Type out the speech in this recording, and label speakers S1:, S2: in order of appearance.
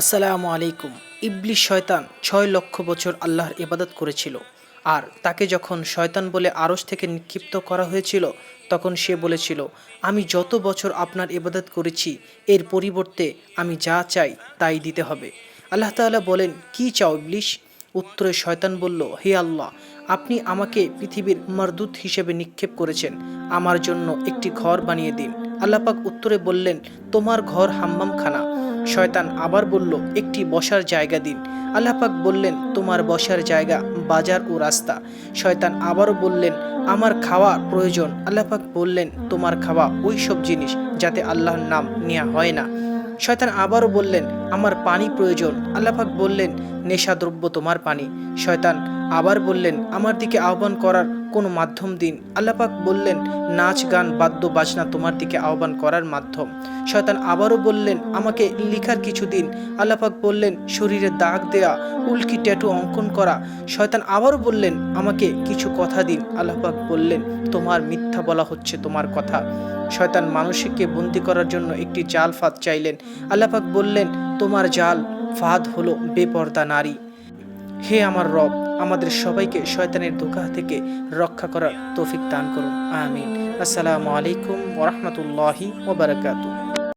S1: আসসালামু আলাইকুম। ইবলিশ শয়তান ছয় লক্ষ বছর আল্লাহর ইবাদত করেছিল। আর তাকে যখন শয়তান বলে আরশ থেকে নিক্ষিপ্ত করা হয়েছিল, তখন সে বলেছিল, আমি যত বছর আপনার ইবাদত করেছি, এর পরিবর্তে আমি যা চাই তাই দিতে হবে। আল্লাহ তাআলা বলেন, কি চাও ইবলিশ উত্তরে শয়তান বলল, হে আল্লাহ, আপনি আমাকে পৃথিবীর মরদুত হিসেবে নিক্ষেপ করেছেন। আমার জন্য একটি ঘর বানিয়ে দিন। আল্লাপাক উত্তরে বললেন, তোমার ঘর হাম্মাম খানা শয়তান আবার বলল, একটি বসার জায়গা দিন। আল্লাপাক বললেন, তোমার বসার জায়গা বাজার ও রাস্তা। শয়তান আবারও বললেন, আমার খাওয়া প্রয়োজন। আল্লাপাক বললেন, তোমার খাওয়া ওই সব জিনিস যাতে আল্লাহর নাম নেওয়া হয় না। শয়তান আবারও বললেন, আমার পানি প্রয়োজন। আল্লাপাক বললেন, নেশাদ্রব্য তোমার পানি। শয়তান আবার বললেন, আমার দিকে আহ্বান করার কোনো মাধ্যম দিন। আল্লাপাক বললেন, নাচ, গান, বাদ্য, বাজনা তোমার দিকে আহ্বান করার মাধ্যম। শয়তান আবারও বললেন, আমাকে লিখার কিছু দিন। আল্লাপাক বললেন, শরীরে দাগ দেয়া, উল্কি ট্যাটু অঙ্কন করা। শয়তান আবারও বললেন, আমাকে কিছু কথা দিন। আল্লাপাক বললেন, তোমার মিথ্যা বলা হচ্ছে তোমার কথা। শয়তান মানুষকে বন্দি করার জন্য একটি জাল ফাঁদ চাইলেন। আল্লাপাক বললেন, তোমার জাল ফাঁদ হলো বেপর্দা নারী। হে আমার রব আমাদের সবাইকে শয়তানের ধোকা থেকে রক্ষা করার তৌফিক দান করুন। আমিন। আসসালামু আলাইকুম ওরহমতুল্লাহি ওবরাকাতুহ